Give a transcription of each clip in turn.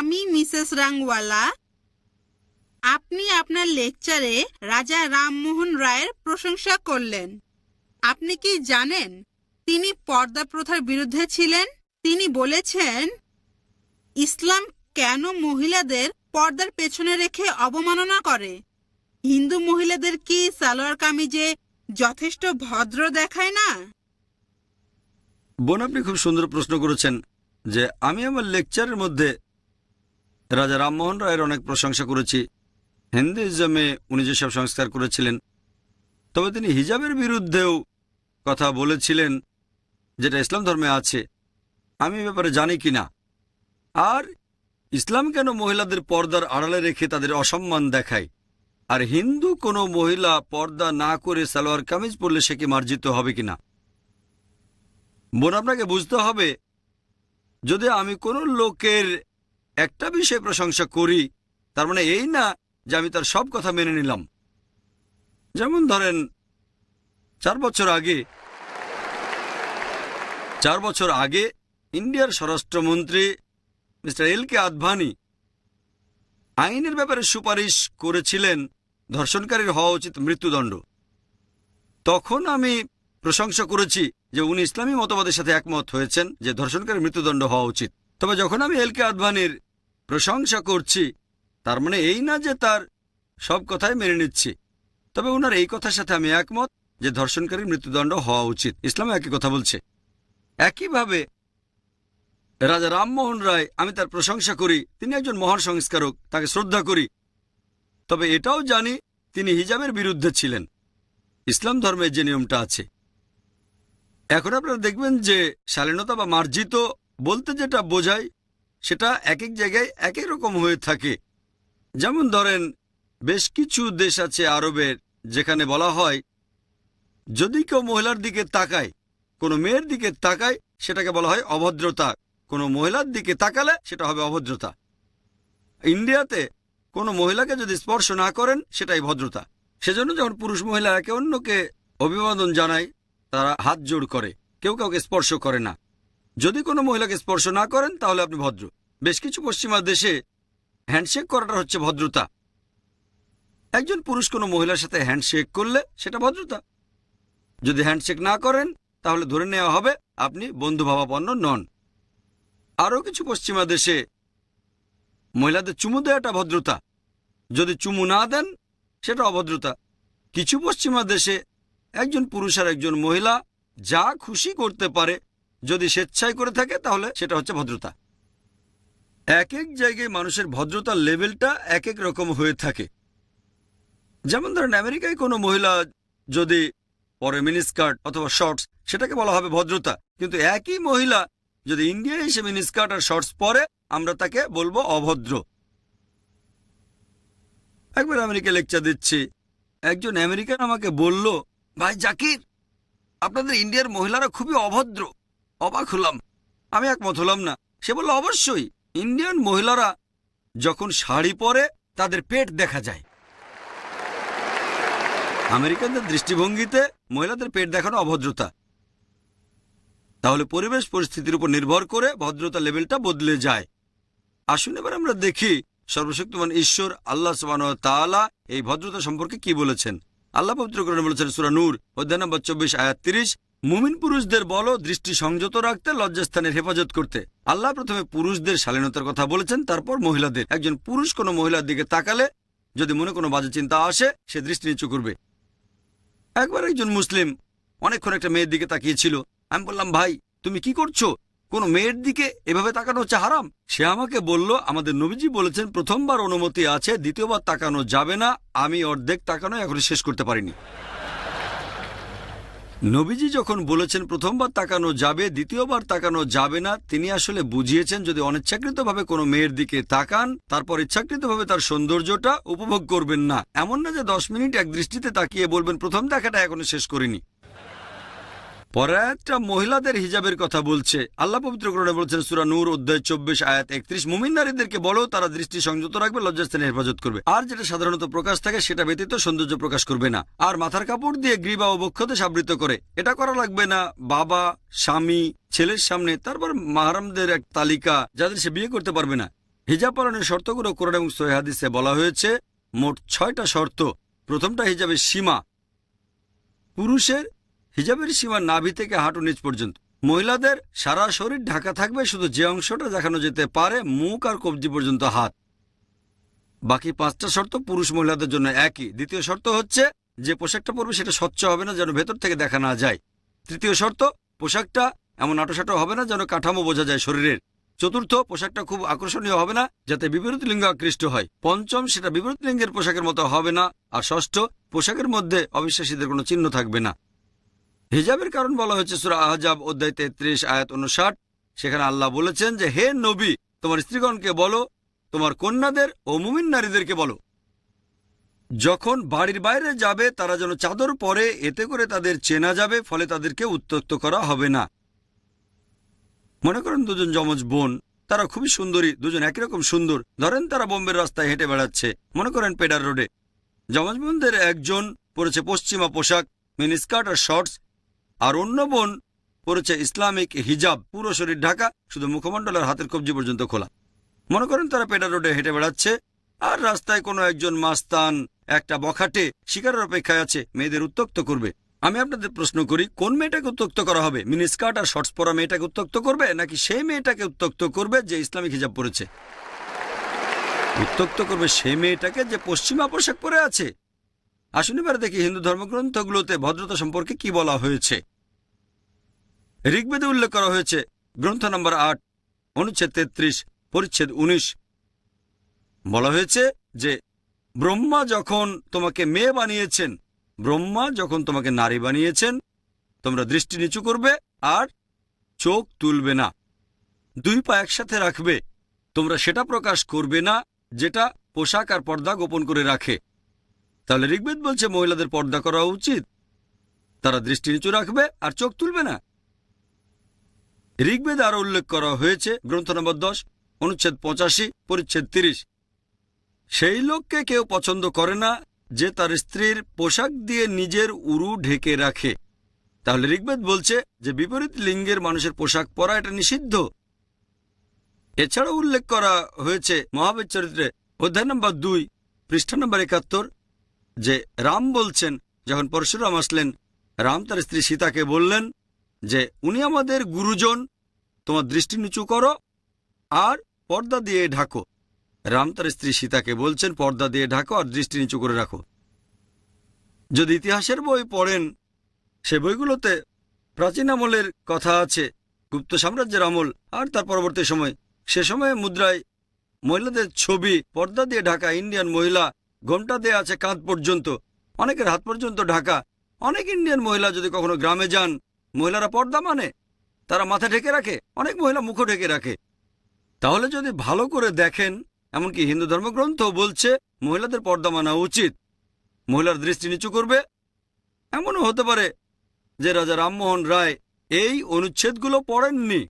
আমি মিসেস রাংওয়ালা আপনি আপনার লেকচারে রাজা রামমোহন রায়ের প্রশংসা করলেন। আপনি কি জানেন তিনি পর্দা প্রথার বিরুদ্ধে ছিলেন? তিনি বলেছেন, ইসলাম কেন মহিলাদের পর্দার পেছনে রেখে অবমাননা করে? হিন্দু মহিলাদের কি সালোয়ার কামিজে যথেষ্ট ভদ্র দেখায় না? বোন, আপনি খুব সুন্দর প্রশ্ন করেছেন যে আমি আমার লেকচারের মধ্যে রাজা রামমোহন রায়ের অনেক প্রশংসা করেছি। হিন্দুইজমে উনি যেসব সংস্কার করেছিলেন, তবে তিনি হিজাবের বিরুদ্ধেও কথা বলেছিলেন, যেটা ইসলাম ধর্মে আছে। আমি ব্যাপারে জানি কি না। আর ইসলাম কেন মহিলাদের পর্দার আড়ালে রেখে তাদের অসম্মান দেখায়? আর হিন্দু কোনো মহিলা পর্দা না করে সালোয়ার কামিজ পরলে সে কি মার্জিত হবে কিনা? বোন, আপনাকে বুঝতে হবে, যদি আমি কোনো লোকের একটা বিষয়ে প্রশংসা করি, তার মানে এই না যে আমি তার সব কথা মেনে নিলাম। যেমন ধরেন, চার বছর আগে, চার বছর আগে ইন্ডিয়ার স্বরাষ্ট্রমন্ত্রী মিস্টার এল কে আদভানি আইনের ব্যাপারে সুপারিশ করেছিলেন ধর্ষণকারীর হওয়া উচিত মৃত্যুদণ্ড। তখন আমি প্রশংসা করেছি যে উনি ইসলামী মতবাদের সাথে একমত হয়েছেন যে ধর্ষণকারী মৃত্যুদণ্ড হওয়া উচিত। তবে যখন আমি এল কে আদভানির প্রশংসা করছি। তার মানে এই না যে তার সব কথাই মেনে নিচ্ছি। তবে ওনার এই কথার সাথে আমি একমত যে ধর্ষণকারীর মৃত্যুদণ্ড হওয়া উচিত। ইসলামে একই কথা বলছে। একইভাবে রাজা রামমোহন রায়, আমি তার প্রশংসা করি। তিনি একজন মহান সংস্কারক, তাকে শ্রদ্ধা করি। তবে এটাও জানি তিনি হিজাবের বিরুদ্ধে ছিলেন। ইসলাম ধর্মের যে নিয়মটা আছে। এখন আপনারা দেখবেন যে শালীনতা বা মার্জিত বলতে যেটা বোঝায় সেটা এক এক জায়গায় এক এক রকম হয়ে থাকে। যেমন ধরেন, বেশ কিছু দেশ আছে আরবের, যেখানে বলা হয়, যদি কেউ মহিলার দিকে তাকায়, কোনো মেয়ের দিকে তাকায়, সেটাকে বলা হয় অভদ্রতা। কোনো মহিলার দিকে তাকালে সেটা হবে অভদ্রতা। ইন্ডিয়াতে কোনো মহিলাকে যদি স্পর্শ না করেন, সেটাই ভদ্রতা। সেজন্য যখন পুরুষ মহিলা একে অন্যকে অভিবাদন জানায়, তারা হাত জোড় করে। কেউ কাউকে স্পর্শ করে না। যদি কোনো মহিলাকে স্পর্শ না করেন, তাহলে আপনি ভদ্র। বেশ কিছু পশ্চিমা দেশে হ্যান্ডশেক করাটা হচ্ছে ভদ্রতা। একজন পুরুষ কোনো মহিলার সাথে হ্যান্ডশেক করলে সেটা ভদ্রতা। যদি হ্যান্ডশেক না করেন, তাহলে ধরে নেওয়া হবে আপনি বন্ধুভাবাপন্ন নন। আরও কিছু পশ্চিমা দেশে মহিলাদের চুমু দেওয়াটা ভদ্রতা। যদি চুমু না দেন, সেটা অভদ্রতা। কিছু পশ্চিমা দেশে একজন পুরুষ আর একজন মহিলা যা খুশি করতে পারে যদি স্বেচ্ছায় করে থাকে, তাহলে সেটা হচ্ছে ভদ্রতা। এক এক জায়গায় মানুষের ভদ্রতার লেভেলটা এক এক রকম হয়ে থাকে। যেমন ধরেন, আমেরিকায় কোনো মহিলা যদি পরে মিনিস্কার্ট অথবা শর্টস, সেটাকে বলা হবে ভদ্রতা। কিন্তু একই মহিলা যদি ইন্ডিয়ায় এসে মিনিস্কার্ট আর শর্টস পরে, আমরা তাকে বলব অভদ্র। একবার আমেরিকা লেকচার দিচ্ছি। একজন আমেরিকান আমাকে বলল, ভাই জাকির, আপনাদের ইন্ডিয়ার মহিলারা খুবই অভদ্র। অবাক হলাম। আমি একমত হলাম না। সে বলল, অবশ্যই। ইন্ডিয়ান মহিলারা যখন শাড়ি পরে, তাদের পেট দেখা যায়। আমেরিকানদের দৃষ্টিভঙ্গিতে মহিলাদের পেট দেখানো অভদ্রতা। তাহলে পরিবেশ পরিস্থিতির উপর নির্ভর করে ভদ্রতা লেভেলটা বদলে যায়। আসুন এবার আমরা দেখি সর্বশক্তিমান ঈশ্বর আল্লাহ সবান তাআলা এই ভদ্রতা সম্পর্কে কি বলেছেন। আল্লাহ পবিত্রকরণে বলেছেন, সুরা নূর, অধ্যায় নম্বর চব্বিশ, আয়াত তিরিশ মুমিন পুরুষদের বলো, দৃষ্টি সংযত রাখতে, লজ্জাস্থানের হেফাজত করতে। আল্লাহ প্রথমে পুরুষদের শালীনতার কথা বলেছেন, তারপর মহিলাদের। একজন পুরুষ কোনো মহিলার দিকে তাকালে, যদি মনে কোনো বাজে চিন্তা আসে, সে দৃষ্টি নিচু করবে। একবার একজন মুসলিম অনেকক্ষণ একটা মেয়ের দিকে তাকিয়েছিল। আমি বললাম, ভাই, তুমি কি করছ? কোন মেয়ের দিকে এভাবে তাকানো হচ্ছে হারাম? সে আমাকে বলল, আমাদের নবীজি বলেছেন, প্রথমবার অনুমতি আছে, দ্বিতীয়বার তাকানো যাবে না। আমি অর্ধেক তাকানো এখনও শেষ করতে পারিনি। নবীজি যখন বলেছেন প্রথমবার তাকানো যাবে, দ্বিতীয়বার তাকানো যাবে না, তিনি আসলে বুঝিয়েছেন যদি অনিচ্ছাকৃতভাবে কোনো মেয়ের দিকে তাকান, তারপর ইচ্ছাকৃতভাবে তার সৌন্দর্যটা উপভোগ করবেন না। এমন না যে দশ মিনিট এক দৃষ্টিতে তাকিয়ে বলবেন, প্রথম দেখাটা এখনও শেষ করিনি। পরে একটা মহিলাদের হিজাবের কথা বলছে। আল্লাহ পবিত্র করণে বলছেন, সুরা নূর, অধ্যায় চব্বিশ, আয়াত একত্রিশ। মুমিন নারীদেরকে বলো, তারা দৃষ্টি সংযত রাখবে, লজ্জাস্থানে হেফাজত করবে। আর যেটা সাধারণত প্রকাশ থাকে, সেটা ব্যতীত সৌন্দর্য প্রকাশ করবে না। আর মাথার কাপড় দিয়ে গ্রীবা ও বক্ষতে সাবৃত করে। এটা করা লাগবে না। বাবা, স্বামী, ছেলের সামনে, তারপর মাহারামদের এক তালিকা, যাদের সে বিয়ে করতে পারবে না। হিজাব পালনের শর্তগুলো কোরআন এবং সহিহাদিসে বলা হয়েছে, মোট ছয়টা শর্ত। প্রথমটা হিজাবের সীমা। পুরুষের হিজাবের সীমা নাভি থেকে হাঁটু নিচ পর্যন্ত। মহিলাদের সারা শরীর ঢাকা থাকবে, শুধু যে অংশটা দেখানো যেতে পারে, মুখ আর কবজি পর্যন্ত হাত। বাকি পাঁচটা শর্ত পুরুষ মহিলাদের জন্য একই। দ্বিতীয় শর্ত হচ্ছে, যে পোশাকটা পরবে সেটা স্বচ্ছ হবে না, যেন ভেতর থেকে দেখা না যায়। তৃতীয় শর্ত, পোশাকটা এমন আটোসাটো হবে না যেন কাঠামো বোঝা যায় শরীরের। চতুর্থ, পোশাকটা খুব আকর্ষণীয় হবে না, যাতে বিপরীত লিঙ্গ আকৃষ্ট হয়। পঞ্চম, সেটা বিপরীত লিঙ্গের পোশাকের মতো হবে না। আর ষষ্ঠ, পোশাকের মধ্যে অবিশ্বাসীদের কোনো চিহ্ন থাকবে না। হিজাবের কারণ বলা হয়েছে সুরা আহজাব অধ্যায় তেত্রিশ, আয়াত উনষাট সেখানে আল্লাহ বলেছেন যে, হে নবী, তোমার স্ত্রীগণকে বলো, তোমার কন্যাদের ও মুমিন নারীদেরকে বলো। যখন বাড়ির বাইরে যাবে, তারা যেন চাদর পরে, এতে করে তাদের চেনা যাবে, ফলে তাদেরকে উত্তক্ত করা হবে না। মনে করেন দুজন যমজ বোন, তারা খুবই সুন্দরী, দুজন একই রকম সুন্দর। ধরেন তারা বোম্বের রাস্তায় হেঁটে বেড়াচ্ছে। মনে করেন পেডার রোডে। যমজ বোনদের একজন পরেছে পশ্চিমা পোশাক মিনিস্কার্ট আর শর্টস। আর অন্য বোন পরেছে ইসলামিক হিজাব, পুরো শরীর ঢাকা, শুধু মুখমণ্ডল আর হাতের কবজি পর্যন্ত খোলা। মনে করেন তারা পেডার রোডে হেঁটে বেড়াচ্ছে, আর রাস্তায় কোনো একজন মাস্তান, একটা বখাটে শিকারের অপেক্ষায় আছে, মেয়েদের উত্তক্ত করবে। আমি আপনাদের প্রশ্ন করি, কোন মেয়েটাকে উত্তক্ত করা হবে? মিনিস্কার্ট আর শর্টস পরা মেয়েটাকে উত্তক্ত করবে, নাকি সেই মেয়েটাকে উত্তক্ত করবে যে ইসলামিক হিজাব পরেছে? উত্তক্ত করবে সেই মেয়েটাকে যে পশ্চিমা পোশাক পরে আছে। আসুন এবার দেখি হিন্দু ধর্মগ্রন্থগুলোতে ভদ্রতা সম্পর্কে কি বলা হয়েছে। ঋগ্বেদে উল্লেখ করা হয়েছে, গ্রন্থ নম্বর আট, অনুচ্ছেদ তেত্রিশ, পরিচ্ছেদ উনিশ। বলা হয়েছে যে, ব্রহ্মা যখন তোমাকে মেয়ে বানিয়েছেন, ব্রহ্মা যখন তোমাকে নারী বানিয়েছেন, তোমরা দৃষ্টি নিচু করবে আর চোখ তুলবে না। দুই পা একসাথে রাখবে, তোমরা সেটা প্রকাশ করবে না যেটা পোশাক আর পর্দা গোপন করে রাখে। তাহলে ঋগ্বেদ বলছে মহিলাদের পর্দা করা উচিত। তারা দৃষ্টি নিচু রাখবে আর চোখ তুলবে না। ঋগ্বেদ আরও উল্লেখ করা হয়েছে, গ্রন্থ নম্বর দশ, অনুচ্ছেদ পঁচাশি, পরিচ্ছেদ তিরিশ। সেই লোককে কেউ পছন্দ করে না যে তার স্ত্রীর পোশাক দিয়ে নিজের উরু ঢেকে রাখে। তাহলে ঋগ্বেদ বলছে যে বিপরীত লিঙ্গের মানুষের পোশাক পরা এটা নিষিদ্ধ। এছাড়াও উল্লেখ করা হয়েছে মহাবীর চরিত্রে অধ্যায় নম্বর দুই, পৃষ্ঠা নম্বর একাত্তর, যে রাম বলছেন, যখন পরশুরাম আসলেন, রাম তার স্ত্রী সীতাকে বললেন যে উনি আমাদের গুরুজন, তোমার দৃষ্টি নিচু করো আর পর্দা দিয়ে ঢাকো। রাম তার স্ত্রী সীতাকে বলছেন, পর্দা দিয়ে ঢাকো আর দৃষ্টি নিচু করে রাখো। যদি ইতিহাসের বই পড়েন, সে বইগুলোতে প্রাচীন আমলের কথা আছে, গুপ্ত সাম্রাজ্যের আমল আর তার পরবর্তী সময়। সে সময়ে মুদ্রায় মহিলাদের ছবি, পর্দা দিয়ে ঢাকা, ইন্ডিয়ান মহিলা, ঘোমটা দিয়ে আছে কাঁধ পর্যন্ত, অনেকের হাত পর্যন্ত ঢাকা। অনেক ইন্ডিয়ান মহিলা যদি কখনো গ্রামে যান মহিলারা পর্দা মানে? তারা মাথা ঢেকে রাখে? অনেক মহিলা মুখও ঢেকে রাখে। তাহলে যদি ভালো করে দেখেন, এমনকি হিন্দু ধর্মগ্রন্থ বলছে মহিলাদের পর্দা মানা উচিত। মহিলার দৃষ্টি নিচু করবে। এমনও হতে পারে যে রাজা রামমোহন রায় এই অনুচ্ছেদগুলো পড়েননি।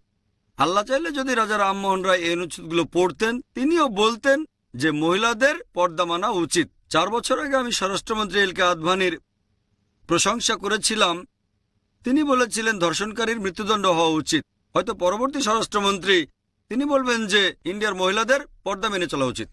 আল্লাহ চাইলে যদি রাজা রামমোহন রায় এই অনুচ্ছেদগুলো পড়তেন, তিনিও বলতেন যে মহিলাদের পর্দা মানা উচিত। চার বছর আগে আমি স্বরাষ্ট্রমন্ত্রী এল কে আদভানির প্রশংসা করেছিলাম তিনি বলেছিলেন ধর্ষণকারীর মৃত্যুদণ্ড হওয়া উচিত। হয়তো পরবর্তী স্বরাষ্ট্রমন্ত্রী তিনি বলবেন যে, ইন্ডিয়ার মহিলাদের পর্দা মেনে চলা উচিত।